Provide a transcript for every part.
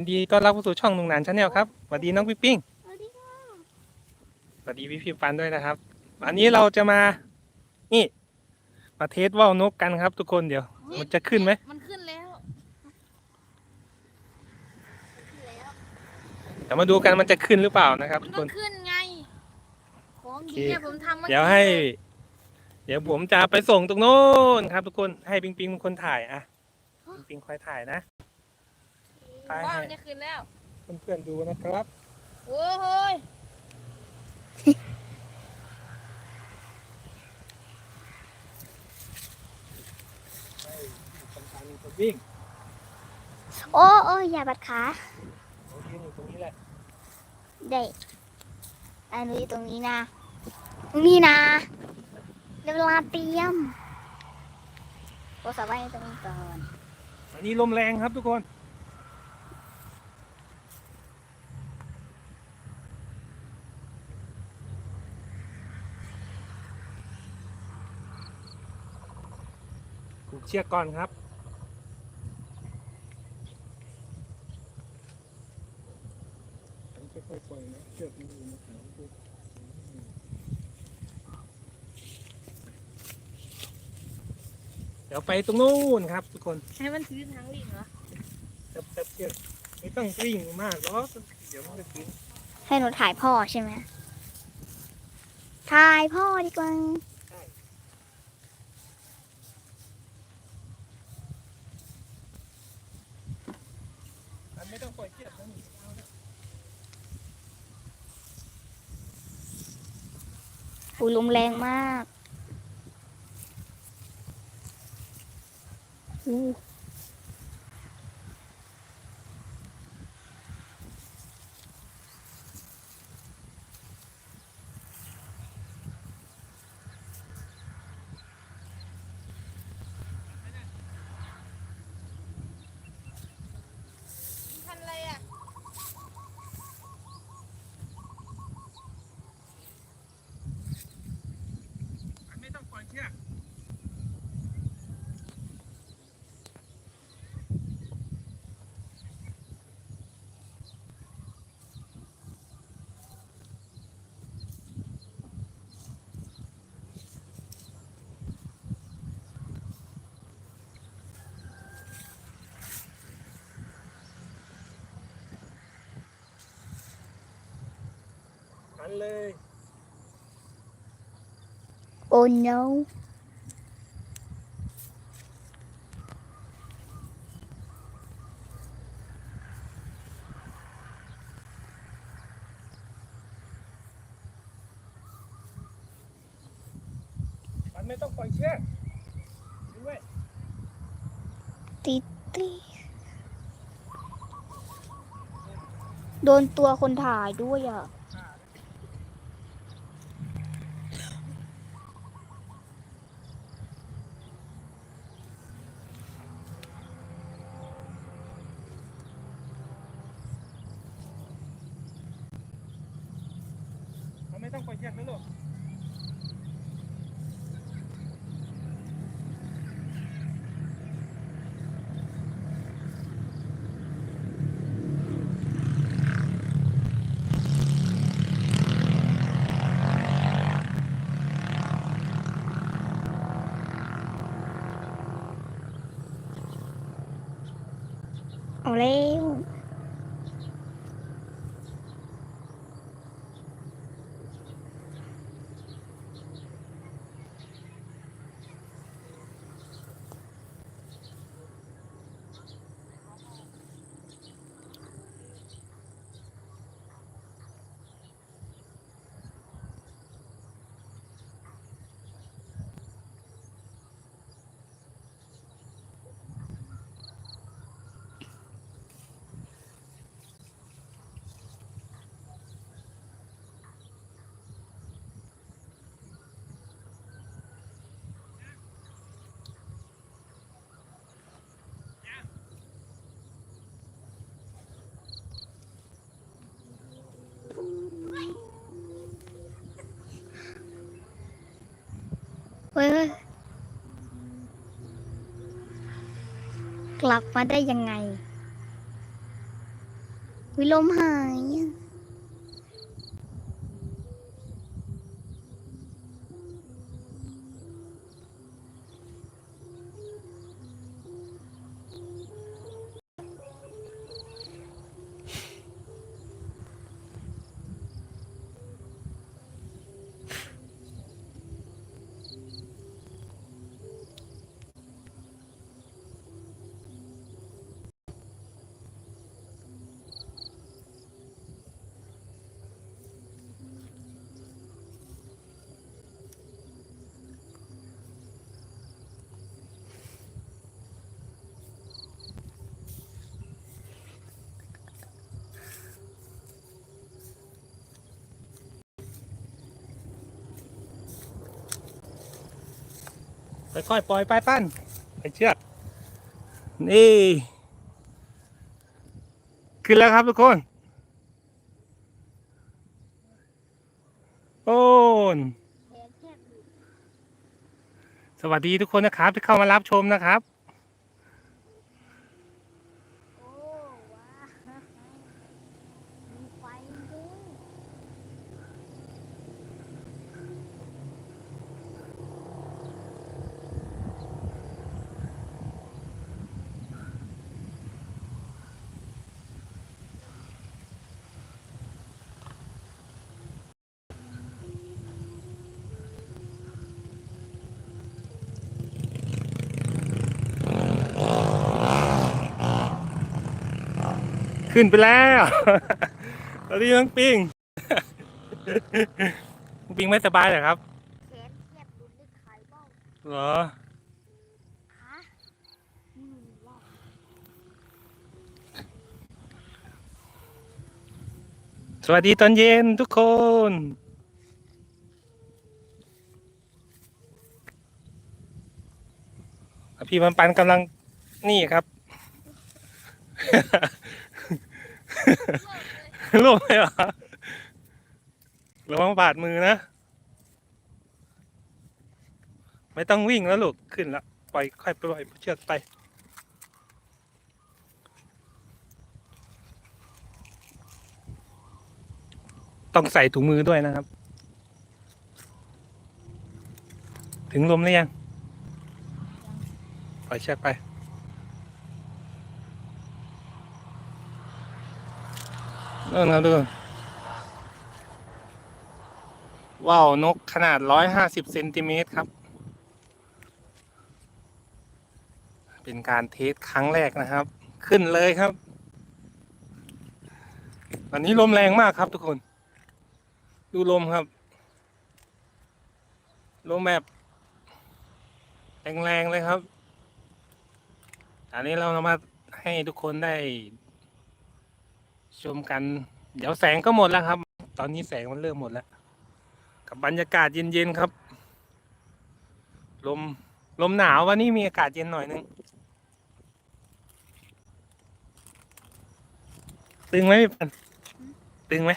ยินดีต้อนรับเข้าสู่ช่องหนุ่งหนานชาแนลครับสวัสดีน้องปิ๊งปิ๊งสวัสดีค่ะสวัสดีพี่พี่ปันด้วยนะครับวันนี้เราจะมา นี่ มาเทสว่าวนกกันครับ ทุกคนเดี๋ยว มันจะขึ้นไหมมันขึ้นแล้ว เดี๋ยวมาดูกันมันจะขึ้นหรือเปล่านะครับมันทุกต้คอนงขึ้นไง ของดีโอเคอะผมทำมื่อเดี๋ยวกี้ให้ลเดี๋ยวผมจะไปส่งตรงโน้นครับ ทุกคนให้ปิงปิงเป็นคนถ่ายอะปิงปิงคอยถ่ายนะ ไปว้าวให้เนี่ยขึ้นแล้ว เพื่อนๆดูนะครับ โอ้โหยคนทานคนวิ่งโอ้โอ้อย่าบัดขาเขายืนอยู่ตรงนี้แหละเด็กอันนี้ตรงนี้นะตรงนี้นะเดี๋ยวเวลาเตรียมโทรศัพท์ไว้ตรงนี้ก่อนอันนี้ลมแรงครับทุกคน ผูกเชือกก่อนครับค่อยๆปล่อยนะเชือกมันอยู่ในขาเดี๋ยวไปตรงนู้นครับ ทุกคนให้มันถือทางลิงเหรอจับจับเชือกไม่ต้องวิ่งมากหรอกเดี๋ยวมันจะถึงให้หนูถ่ายพ่อใช่ไหมถ่ายพ่อดีกว่า มันไม่ต้องปล่อยเชือกนะนี่เอาละ อุ้ยลมแรงมากอู้ ทันอะไรอะ มันไม่ต้องปล่อยเชือก หันเลยโอ้ no มันไม่ต้องปล่อยเชือกด้วยติดติโดนตัวคนถ่ายด้วยอะ ต้องไปล่อยเชือกนะลูกเอาเร็ว ฮ้ยเฮ้ยกลับมาได้ยังไงวิลมหาย ค่อยๆปล่อยไปปั้นไปเชือกนี่ ขึ้นแล้วครับทุกคนโอ้นสวัสดีทุกคนนะครับที่เข้ามารับชมนะครับ โอ้ว้าวมีไฟด้วย ขึ้นไปแล้วสวัสดีน้องปิงน้องปิงไม่สบายเหรอครับแขนแทบหลุดเลยไข่เบ้าเหรอฮะอืมว้าวสวัสดีตอนเย็นทุกคน พี่มันปันกำลังนี่ครับ โลกเลยเหรอระวังบาดมือนะ ไม่ต้องวิ่งแล้วลูกขึ้นแล้วปล่อยค่อยปล่อยเชือกไป ต้องใส่ถุงมือด้วยนะครับ ถึงลมหรือยัง ปล่อยเชือกไป เริ่มครับทุกคนว้าวนกขนาดร้อยห้าสิบเซนติเมตรครับ เป็นการเทสครั้งแรกนะครับ ขึ้นเลยครับ วันนี้ลมแรงมากครับทุกคน ดูลมครับ ลมแบบแรงๆเลยครับ อันนี้เรามาให้ทุกคนได้ ชมกัน เดี๋ยวแสงก็หมดแล้วครับ ตอนนี้แสงมันเริ่มหมดแล้ว กับบรรยากาศเย็นๆครับ ลมลมหนาววันนี้มีอากาศเย็นหน่อยนึง ตึงไหมพี่ปันตึงไหม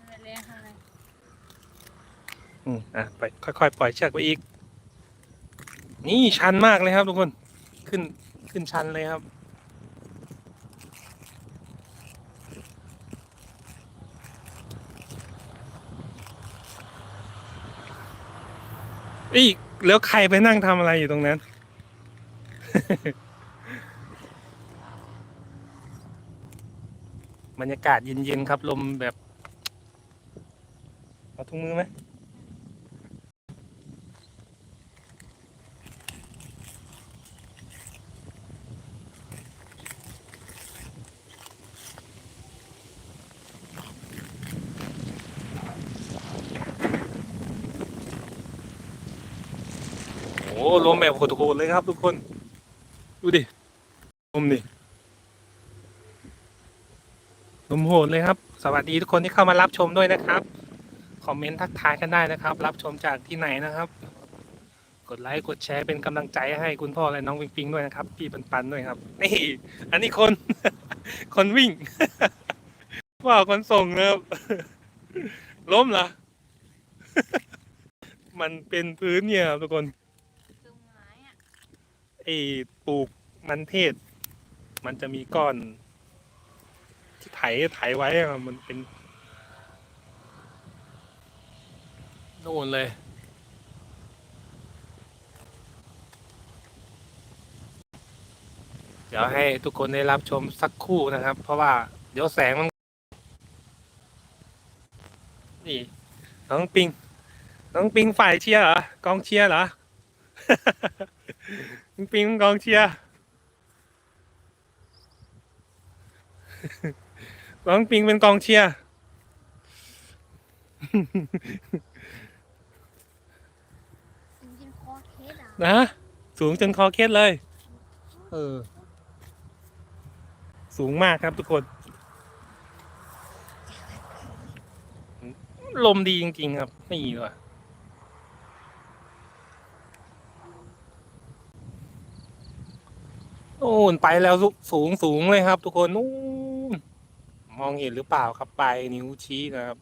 อะไรอะไรอืมอะไปค่อยๆปล่อยเชือกไปอีก นี่ชันมากเลยครับทุกคน ขึ้นขึ้นชันเลยครับ อีกแล้วใครไปนั่งทำอะไรอยู่ตรงนั้น บรรยากาศเย็นๆครับลมแบบ เอาถุงมือไหม อ้ลมแบบโหดๆเลยครับทุกคน ดูดิลมดิลมโหดเลยครับ สวัสดีทุกคนที่เข้ามารับชมด้วยนะครับ คอมเมนต์ทักทายกันได้นะครับ รับชมจากที่ไหนนะครับ กดไลค์กดแชร์เป็นกำลังใจให้คุณพ่อและน้องปิงปิงด้วยนะครับ พี่ปันปันด้วยครับนี่อันนี้คน คนวิ่งว่าคนส่งนะครับล้มเหรอ มันเป็นพื้นเนี่ยครับทุกคน ไอ้ปลูกมันเทศ มันจะมีก้อน ที่ไถไถไว้อะมันเป็นโน่นเลย เดี๋ยวให้ทุกคนได้รับชมสักครู่นะครับ เพราะว่าเดี๋ยวแสงมัน นี่ น้องปิง น้องปิงฝ่ายเชียร์เหรอกองเชียร์เหรอ น้องปิงกองเชียร์น้องปิงเป็นกองเชียร์จริงๆคอเคสอะนะสูงจนคอเคล็ดเลย เออ สูงมากครับทุกคน ลมดีจริง ๆ ครับ ไม่มีว่ะ น่นไปแล้วสูงสูงเลยครับ ทุกคนนู่นมองเห็นหรือเปล่าครับไปนิ้วชี้นะครับ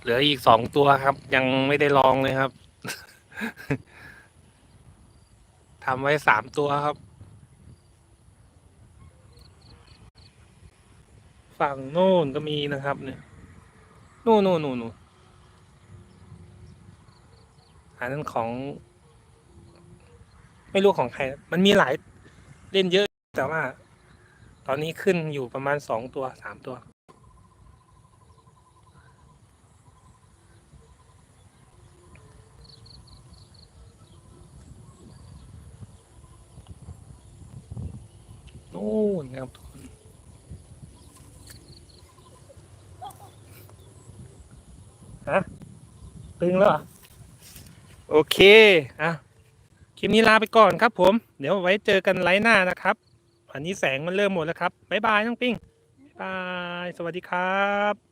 เหลืออีกสองตัวครับ ยังไม่ได้ลองเลยครับทำไว้สามตัวครับ ฝั่งโน่นก็มีนะครับ เนี่ยโน่นโน่นโน่นโน่นอันนั้นของ ไม่รู้ของใคร มันมีหลายเล่นเยอะ แต่ว่า ตอนนี้ขึ้นอยู่ประมาณสองตัวสามตัวโน่นครับทุกคนฮะ ตึงแล้วโอเค อะ คลิปนี้ลาไปก่อนครับผม เดี๋ยวไว้เจอกันไลฟ์หน้านะครับ อันนี้แสงมันเริ่มหมดแล้วครับ บ๊ายบายน้องปิ้ง บ๊ายบาย สวัสดีครับ